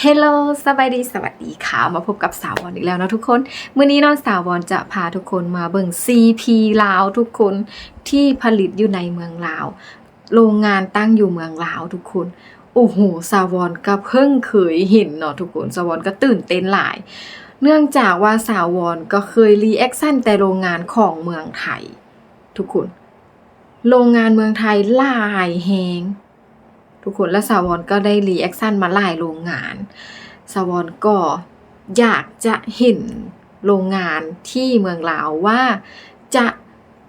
เฮลโลสบายดี สวัสดีค่ะ มาพบกับสาววอนอีกแล้วนะทุกคน มื้อนี้น้องสาววอนจะพาทุกคนมาเบิ่ง CP ลาวทุกคนที่ผลิตอยู่ในเมืองลาว โรงงานตั้งอยู่เมืองลาวทุกคน โอ้โห สาววอนก็เพิ่งเคยเห็นเนาะทุกคน สาววอนก็ตื่นเต้นหลาย เนื่องจากว่าสาววอนก็เคยรีแอคชั่นแต่โรงงานของเมืองไทย ทุกคน โรงงานเมืองไทยหลายแฮง ทุกคนและสาวอนก็ได้รีแอคชั่นมาหลายโรงงาน สาวอนก็อยากจะเห็นโรงงานที่เมืองลาวว่าจะ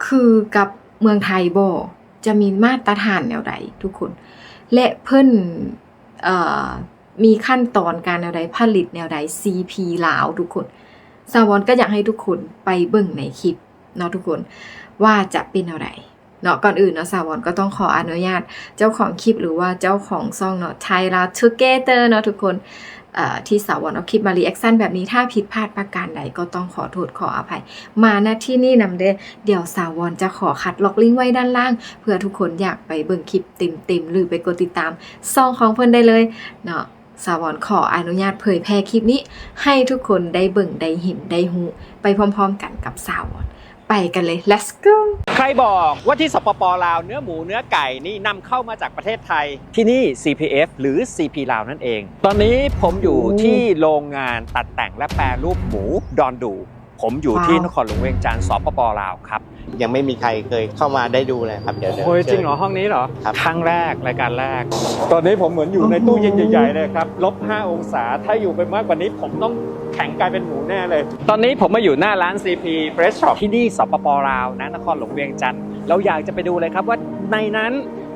คือกับเมืองไทยบ่จะมีมาตรฐานแนวใดทุกคน และเพิ่นเอ่อมีขั้นตอนการแนวใดผลิตแนวใด CP ลาวทุกคนสาวอนก็อยากให้ทุกคนไปเบิ่งในคลิปเนาะทุกคนว่าจะเป็นแนวใด เนาะก่อนอื่นเนาะสาวอนก็ต้องขออนุญาตเจ้าของคลิปหรือว่าเจ้าของซ่องเนาะไทยเรา together เนาะทุกคนที่สาวอนเอาคลิปมารีแอคชั่นแบบนี้ถ้าผิดพลาดประการใดก็ต้องขอโทษขออภัย มาณที่นี่นำเด้เดี๋ยวสาวอนจะขอคัดล็อกลิงก์ไว้ด้านล่าง เพื่อทุกคนอยากไปเบิ่งคลิปเต็มๆหรือไปกดติดตามซ่องของเพิ่นได้เลยเนาะสาวอนขออนุญาตเผยแพร่คลิปนี้ ให้ทุกคนได้เบิ่งได้เห็นได้หูไปพร้อมๆกันกับสาวอน ไปกันเลย let's go ใครบอกว่าที่สปปลาวเนื้อหมูเนื้อไก่นี่นำเข้ามาจากประเทศไทยที่นี่ CPF หรือ CP ลาวนั่นเอง ตอนนี้ผมอยู่ที่โรงงานตัดแต่งและแปรรูปหมูดอนดู ผมอยู่ที่ว้าวนครหลวงเวียงจันทร์สปปลาวครับ ยังไม่มีใครเคยเข้ามาได้ดูเลยครับเดี๋ยวดี๋วโอ้ยจริงเหรอชิญ ห้องนี้เหรอครับ ครั้งแรกรายการแรก ตอนนี้ผมเหมือนอยู่ในตู้เย็นใหญ่ๆเลยครับลบ5องศาถ้าอยู่ไปมากกว่านี้ผมต้องแข็งกลายเป็นหมูแน่เลย ตอนนี้ผมมาอยู่หน้าร้าน CP Fresh Shop ที่นี่สปปลาวนะนครหลวงเวียงจันทร์เราอยากจะไปดูเลยครับว่าในนั้น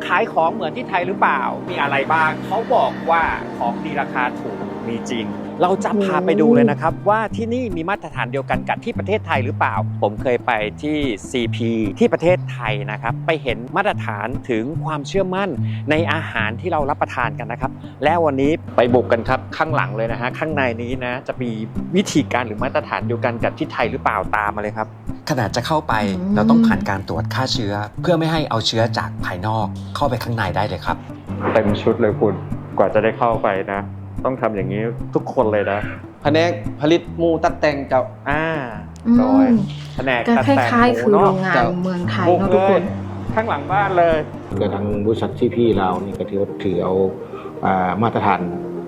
ขายของเหมือนที่ไทยหรือเปล่ามีอะไรบ้างเขาบอกว่าของดีราคาถูกมีจริง เราจะพาไปดูเลยนะครับว่าที่นี่มีมาตรฐานเดียวกันกับที่ประเทศไทยหรือเปล่า ผมเคยไปที่ CP ที่ประเทศไทยนะครับ ไปเห็นมาตรฐานถึงความเชื่อมั่นในอาหารที่เรารับประทานกันนะครับ แล้ววันนี้ไปบุกกันครับข้างหลังเลยนะฮะข้างในนี้นะจะมีวิธีการหรือมาตรฐานเดียวกันกับที่ไทยหรือเปล่าตามมาเลยครับขณะจะเข้าไปอืมเราต้องผ่านการตรวจฆ่าเชื้อ เพื่อไม่ให้เอาเชื้อจากภายนอกเข้าไปข้างในได้เลยครับ เต็มชุดเลยคุณกว่าจะได้เข้าไปนะ ต้องทำอย่างนี้ทุกคนเลยนะแผนกผลิตหมูตัดแต่งเจ้า อ่าอืโดยมแผนกก็ตัดคแต่งล้ายหๆมูคือโรเนาะงงานเจ้าเมืองไทยบุกเนาะเลทุกคยน ข้างหลังบ้านเลยกทางบริษัทที่พี่เรานี่ก็ถือว่าถือเอาอ่ามาตรฐาน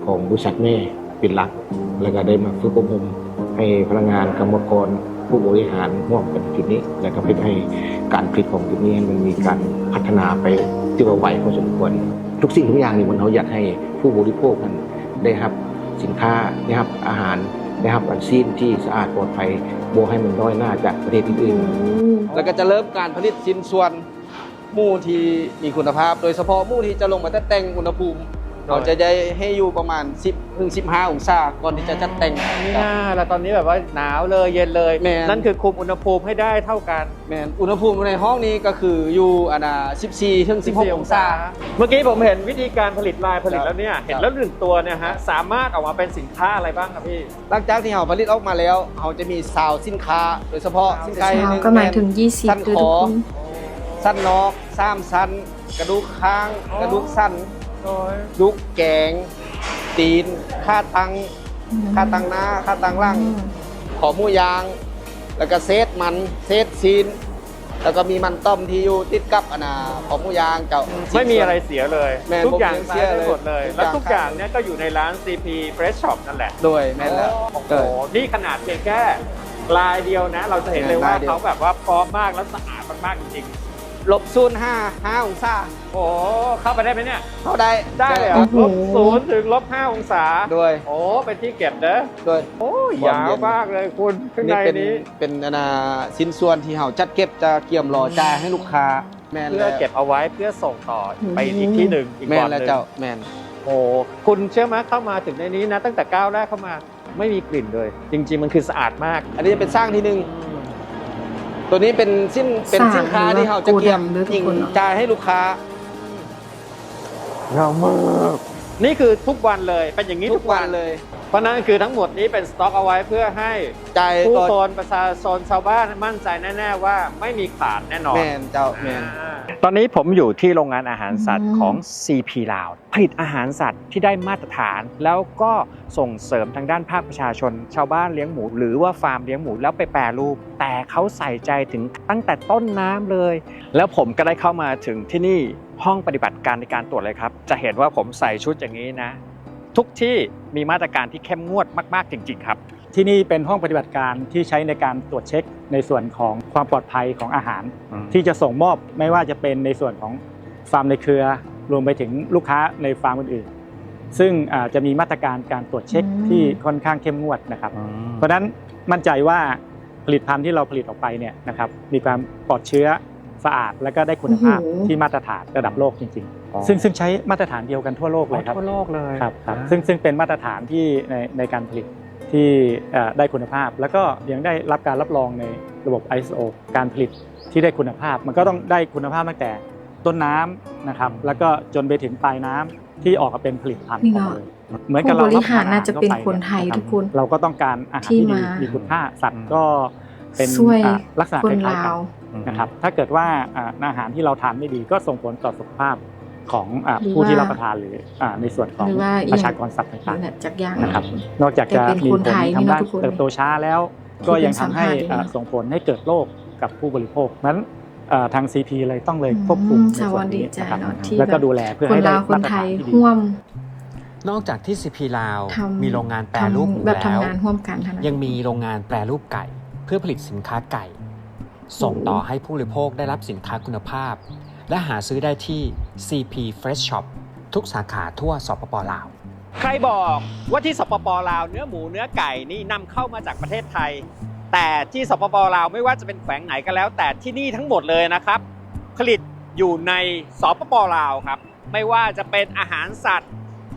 ของบริษัทแม่เป็นหลัก แล้วก็ได้มาฝึกอบรมให้พนักงานกรรมกรผู้บริหารร่วมกันจุดนี้ แล้วก็เพื่อให้การผลิตของจุดนี้มันมีการพัฒนาไปที่ว่าไวพอสมควร ทุกสิ่งทุกอย่างนี่มันเขาอยากให้ผู้บริโภคมัน ได้รับสินค้าได้รับอาหารได้รับอันซีนที่สะอาดปลอดภัยโบให้มันด้อยหน้าจากประเทศอื่นๆแล้วก็จะเริ่มการผลิตชิ้นส่วนหมูที่มีคุณภาพ โดยเฉพาะหมูที่จะลงมาตัดแต่งอุณหภูมิ เราจะได้ให้อยู่ประมาณ 10ถึง15 องศาก่อนที่จะจัดแต่งนี่น่าแล้วตอนนี้แบบว่าหนาวเลยเย็นเลยแม่นนั่นคือคุมอุณหภูมิให้ได้เท่ากันแมนอุณหภูมิในห้องนี้ก็คืออยู่อันน่ะ14ถึง16 องศา เมื่อกี้ผมเห็นวิธีการผลิตลายผลิตครับแล้วเนี่ย เห็นครับแล้วหนึ่งตัวเนี่ยฮะสามารถออกมาเป็นสินค้าอะไรบ้างครับพี่ หลังจากที่เราผลิตออกมาแล้วเราจะมีซาวสินค้า โดยเฉพาะสินค้าเช้าหนึ่งก็หมายถึงสั้น20ด้วยคทุอกคนสั้นนอกสามสั้น กระดูกค้างอ๋อกระดูกสั้น กระดูกแกง ตีน ค่าตังค่าตังหน้า ค่าตังหล่าง ขอหมูยาง แล้วก็เซตมันเซตซีน แล้วก็มีมันต้มที่อยู่ติดกับอันน่ะขอหมูยางเจ้าไม่มีอะไรเสียเลยแม่นทุกอย่างผมยังเสีเสียยเลยหมดเลยทุกอย่างแล้วทุกอย่างเนี่ยก็อยู่ในร้าน CP Fresh Shop นั่นแหละโดยแม่นแล้วโอ้โหเออนี่ขนาดเพียงแค่ลายเดียวนะ เราจะเห็นเลยว่าลายเดียวเขาแบบว่าพร้อมมากและสะอาดมากๆจริง ลบศูนย์ห้าห้าองศาๆโอ้โหเข้าไปได้ไหมเนี่ย เข้าได้ได้เลยเหรคอรับลบศูนย์ถึงลบห้าองศาโดยโอ้เป็นที่เก็บเด้อโดยโอ้ยความยาวเย็นมากเลยคุณข้างในเป็นนี้เป็นอันน่ะชิ้นส่วนที่เราจัดเก็บจะเกี่ยมรอจ่ายให้ลูกค้าแม่นเพื่อแล้วเก็บเอาไว้เพื่อส่งต่อไปอีกที่หนึ่งอีกแม่บ่อนนหแล้วนึ่งเจ้าแม่นโอ้คุณเชื่อไหมเข้ามาถึงในนี้นะ ตั้งแต่ก้าวแรกเข้ามาไม่มีกลิ่นเลย จริง ๆ มันคือสะอาดมาก อันนี้จะเป็นสร้างที่หนึ่ง ตัวนี้เป็นสิ้นเป็นสร้างสินค้าที่เราจะเกี่ยมโกดังหรือทุกยิงคนเนอะจ่ายให้ลูกค้าเงามากนี่คือทุกวันเลยเป็นอย่างนี้ทุทุกกวัวันนเลยเพ ราะนั้นคือทั้งหมดนี้เป็นสต็อกเอาไว้เพื่อให้จ่ายผู้ต่อคนประชาชนชาวบ้านมั่นใจแน่ๆว่าไม่มีขาดแน่นอน แม่นเจ้าแม่นอ่าตอนนี้ผมอยู่ที่โรงงานอาหารสัตว์อืมของ CP ลาวผลิตอาหารสัตว์ที่ได้มาตรฐาน แล้วก็ส่งเสริมทางด้านภาคประชาชน ชาวบ้านเลี้ยงหมู หรือว่าฟาร์มเลี้ยงหมูแล้วไปแปรรูป แต่เขาใส่ใจถึงตั้งแต่ต้นน้ำเลย แล้วผมก็ได้เข้ามาถึงที่นี่ห้องปฏิบัติการในการตรวจเลยครับ จะเห็นว่าผมใส่ชุดอย่างนี้นะ ทุกที่มีมาตรการที่เข้มงวดมากๆจริง ๆ ครับ ที่นี่เป็นห้องปฏิบัติการที่ใช้ในการตรวจเช็คในส่วนของความปลอดภัยของอาหาร ที่จะส่งมอบไม่ว่าจะเป็นในส่วนของฟาร์มในเครือ รวมไปถึงลูกค้าในฟาร์มอื่นๆซึ่งอ่าจะมีมาตรการการตรวจเช็คอืมที่ค่อนข้างเข้มงวดนะครับ เพราะฉะนั้นมั่นใจว่าผลิตภัณฑ์ที่เราผลิตออกไปเนี่ยนะครับมีความปลอดเชื้อ สะอาดและก็ได้คุณภาพโอ้โหที่มาตรฐานระดับโลกจริงอ๋อๆ ซึ่งซึ่งใช้มาตรฐานเดียวกันทั่วโลกเลยครับ ทั่วโลกเลยครับครับนะซึ่งซึ่งเป็นมาตรฐานที่ในในการผลิตที่เอ่อได้คุณภาพ แล้วก็ยังได้รับการรับรองในระบบ ISO การผลิตที่ได้คุณภาพ มันก็ต้องได้คุณภาพตั้งแต่ต้นน้ำนะครับแล้วก็จนไปถึงปลายน้ำที่ออกมาเป็นผลิตภัณฑ์นี่ออกเนาะมาเลยเหมือนกับเราผู้บริหารบปน่าจะเป็นทั่วไคนไทยรับทุกคนเราก็ต้องการอาหารที่ที่ดีมามีมีคุณค่าสัตอืว์มก็เป็นช่วยอะลักษณะคคนล้ายๆลากันว นะครับ ถ้าเกิดว่าอ่าอาหารที่เราทานไม่ดีก็ส่งผลต่อสุขภาพของอ่าหรือผู้ที่ว่ารับประทานหรืออ่าในส่วนของหรือว่าอีกประชากรสัตว์หรืต่าองเนี่ยจากอย่างๆนะครับอื่นนอกจากจะแต่เป็นมีคนผลไทยทางด้านนี่นะทุกคนเติบโตช้าแล้วที่ก็เป็นยังทำให้สัมภาษณ์อยู่อ่านะส่งผลให้เกิดโรคกับผู้บริโภคนั้นอ่าทาง CP เลยต้องเลยควบคุมอืมในส่วนนี้สวัสดีนะครับจ้ะเนาะที่แล้วก็แบบดูแลเพื่อคนให้ได้ลาวคนมาตรไทฐานยที่ดีร่วมนอกจากที่ CP ลาวทำมีโรงงานแปรรูปหมูแบบแล้วทำงานร่วมกันเท่านั้นยังมีโรงงานแปรรูปไก่ เพื่อผลิตสินค้าไก่ ส่งต่อให้ผู้บริโภคได้รับสินค้าคุณภาพ และหาซื้อได้ที่ CP Fresh Shop ทุกสาขาทั่วสปปลาว ใครบอกว่าที่สปปลาวเนื้อหมูเนื้อไก่นี่นำเข้ามาจากประเทศไทย แต่ที่สปปลาวไม่ว่าจะเป็นแขวงไหนก็แล้ว แต่ที่นี่ทั้งหมดเลยนะครับ ผลิตอยู่ในสปปลาวครับ ไม่ว่าจะเป็นอาหารสัตว์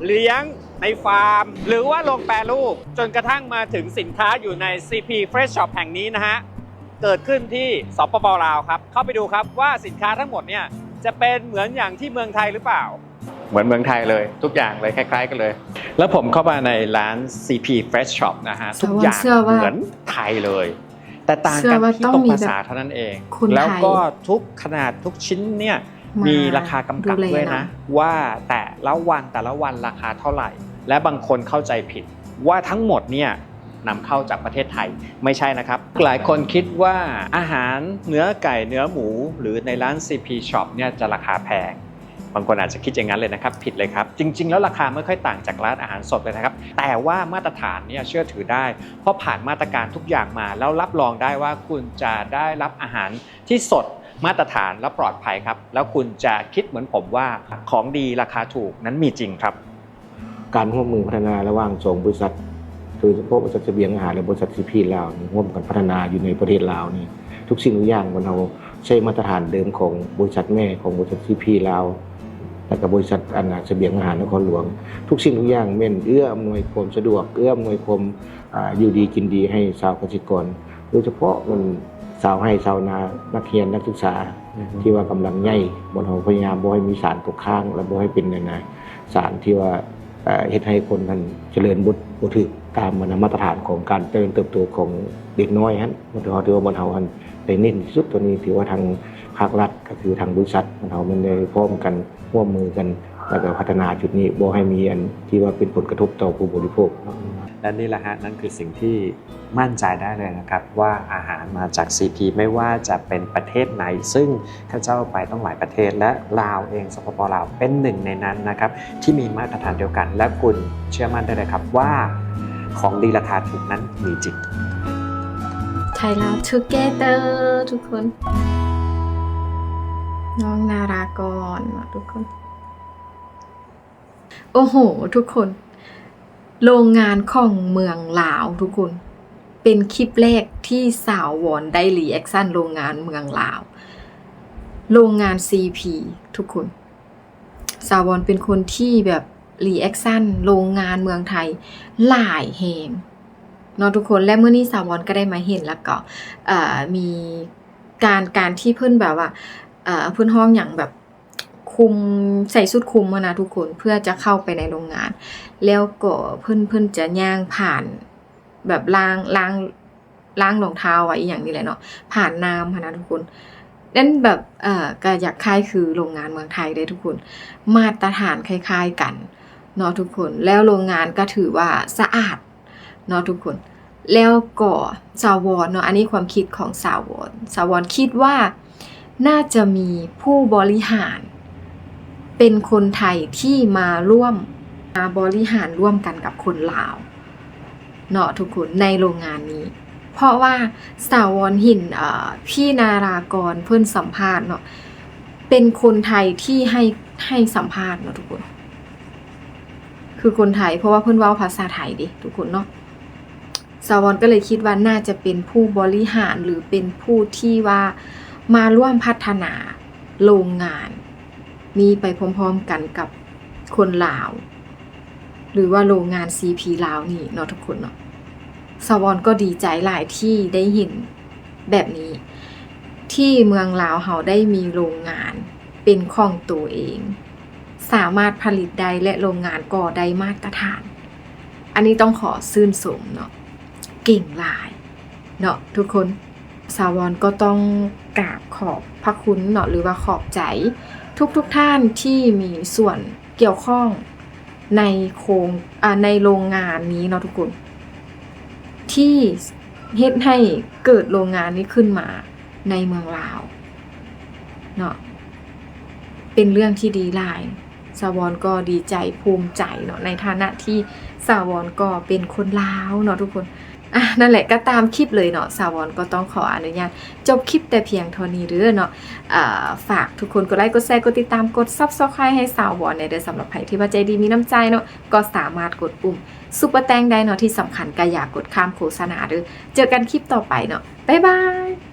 เลี้ยงในฟาร์ม หรือว่าโรงแปรรูป จนกระทั่งมาถึงสินค้าอยู่ใน CP Fresh Shop แห่งนี้นะฮะ เกิดขึ้นที่สปปลาวครับ เข้าไปดูครับว่าสินค้าทั้งหมดเนี่ยจะเป็นเหมือนอย่างที่เมืองไทยหรือเปล่า เหมือนเมืองไทยเลยทุกอย่างเลยคล้าย ๆ กันเลย แล้วผมเข้ามาในร้าน CP Fresh Shop นะฮะแต่ทุกว่าอย่างเชื่อว่าเหมือนไทยเลย แต่ต่างเชื่กัอนว่าที่ต้องตรงมีภาษาแบบเท่านั้นเองคนไทยแล้วก็ทุกขนาดทุกชิ้นเนี่ยมามีราคากำกับดูแลด้วยเนนะอะว่าแต่ละวันแต่ละวันราคาเท่าไหร่ และบางคนเข้าใจผิดว่าทั้งหมดเนี่ย นำเข้าจากประเทศไทยไม่ใช่นะครับ หลายคนคิดว่าอาหารเนื้อไก่เนื้อหมู หรือในร้าน CP Shop เนี่ยจะราคาแพงบางคนอาจจะคิดอย่างนั้นเลยนะครับ ผิดเลยครับ จริง ๆ แล้วราคาไม่ค่อยต่างจากร้านอาหารสดเลยนะครับ แต่ว่ามาตรฐานเนี่ยเชื่อถือได้ เพราะผ่านมาตรการทุกอย่างมา แล้วรับรองได้ว่าคุณจะได้รับอาหารที่สดมาตรฐานและปลอดภัยครับ แล้วคุณจะคิดเหมือนผมว่าของดีราคาถูกนั้นมีจริงครับ การร่วมมือพัฒนาระหว่างสองบริษัท โดยเฉพาะบริษัทเสบียงอาหารและบริษัทซีพีลาวนี่ร่วมกันพัฒนาอยู่ในประเทศลาวนี่ทุกสิ่งทุกอย่างมันเราใช้มาตรฐานเดิมของบริษัทแม่ของบริษัทซีพีลาวและกับบริษัทอันนาเสบียงอาหารนครหลวง ทุกสิ่งทุกอย่างเม่นเอื้ออำนวยความสะดวกเอื้ออำนวยความอยู่ดีกินดีให้ชาวเกษตรกร โดยเฉพาะมันชาวให้ชาวนานักเรียนนักศึกษาที่ว่ากำลังใหญ่บนเราพยายามบ่ให้มีสารตกค้าง และบ่ให้เป็นนั่นนะสารที่ว่าเฮ็ดให้คนนั้นเจริญบุตรบ่ถึก ตามมันมาตรฐานของการเจริญเติบโตของเด็กน้อยฮะมันถือว่าถือว่าบนเฮาหันได้เน้นที่สุดตัวนี้ถือว่าทางภาครัฐก็คือทางบริษัทมันเฮามันได้พร้อมกันร่วมมือกันแล้วก็พัฒนาจุดนี้บ่ให้มีอันที่ว่าเป็นผลกระทบต่อผู้บริโภคและนี่แหละฮะนั่นคือสิ่งที่มั่นใจได้เลยนะครับ ว่าอาหารมาจาก CP ไม่ว่าจะเป็นประเทศไหน ซึ่งข้าเจ้าไปต้องหลายประเทศและลาวเองสปปลาวเป็นหนึ่งในนั้นนะครับ ที่มีมาตรฐานเดียวกัน และคุณเชื่อมั่นได้เลยครับว่า ของดีราคาถูกนั้นมีจริง ไทยลาว together ทุกคน น้องนารากรทุกคน โอ้โห ทุกคน โรงงานของเมืองลาวทุกคน เป็นคลิปแรกที่สาววอนได้รีแอคชั่นโรงงานเมืองลาว โรงงาน CP ทุกคน สาววอนเป็นคนที่แบบ รีแอคชั่นโรงงานเมืองไทย หลายแหงเนาะทุกคนและเมื่อนี้สาววอนก็ได้มาเห็นแล้วก็เอ่อมีการการที่เพื่อนแบบว่าเพื่อนห้องอย่างแบบคุมใส่ชุดคุมมานะทุกคนเพื่อจะเข้าไปในโรงงาน แล้วก็เพื่อนเพื่อนจะย่างผ่านแบบล้างล้างล้างรองเท้าไว้อย่างนี้แหละเนาะผ่านน้ำนะทุกคนนั่นแบบเอ่อก็อยากคล้ายคือโรงงานเมืองไทยได้ทุกคน มาตรฐานคล้าย ๆกัน เนาะทุกคนแล้วโรงงานก็ถือว่าสะอาดเนาะทุกคน แล้วก็สาวรเนาะอันนี้ความคิดของสาวรสาวรคิดว่าน่าจะมีผู้บริหาร เป็นคนไทยที่มาร่วมมาบริหารร่วมกันกับคนลาวเนาะทุกคนในโรงงานนี้ เพราะว่าสาวรหินพี่นารากรเพื่อนสัมภาษณ์เนาะเป็นคนไทยที่ให้ให้สัมภาษณ์เนาะทุกคน คือคนไทยเพราะว่าเพื่อนเว้าภาษาไทยดิทุกคนเนาะสาวรก็เลยคิดว่าน่าจะเป็นผู้บริหารหรือเป็นผู้ที่ว่ามาร่วมพัฒนาโรงงาน นี้ไปพร้อมๆกันกับคนลาว หรือว่าโรงงาน CP ลาวนี่เนาะทุกคนเนาะสวอนก็ดีใจหลายที่ได้เห็นแบบนี้ ที่เมืองลาวเฮาได้มีโรงงานเป็นของตัวเอง สามารถผลิตได้และโรงงานก็ได้มาตรฐาน อันนี้ต้องขอซื่นสมเนาะเก่งหลายเนาะทุกคนสาวรก็ต้องกราบขอบพระคุณเนาะหรือว่าขอบใจ ทุกทุกๆท่านที่มีส่วนเกี่ยวข้องในโครงในโรงงานนี้เนาะทุกคน ที่เฮ็ดให้เกิดโรงงานนี้ขึ้นมาในเมืองลาวเนาะเป็นเรื่องที่ดีหลาย สาวรก็ดีใจภูมิใจเนาะในฐานะที่สาวรก็เป็นคนลาวเนาะทุกคนอะนั่นแหละก็ตามคลิปเลยเนาะสาวรก็ต้องขออนุญาตจบคลิปแต่เพียงเท่านี้เด้อเนาะฝากทุกคนกดไลค์กดแชร์กดติดตามกดซับสไครต์ให้สาวบอลในเดือนสำหรับใครที่ว่าใจดีมีน้ำใจเนาะก็สามารถกดปุ่มซุปเปอร์แตงได้เนาะที่สำคัญก็อย่ากกดข้ามโฆษณาเด้อเจอกันคลิปต่อไปเนาะบ๊ายบาย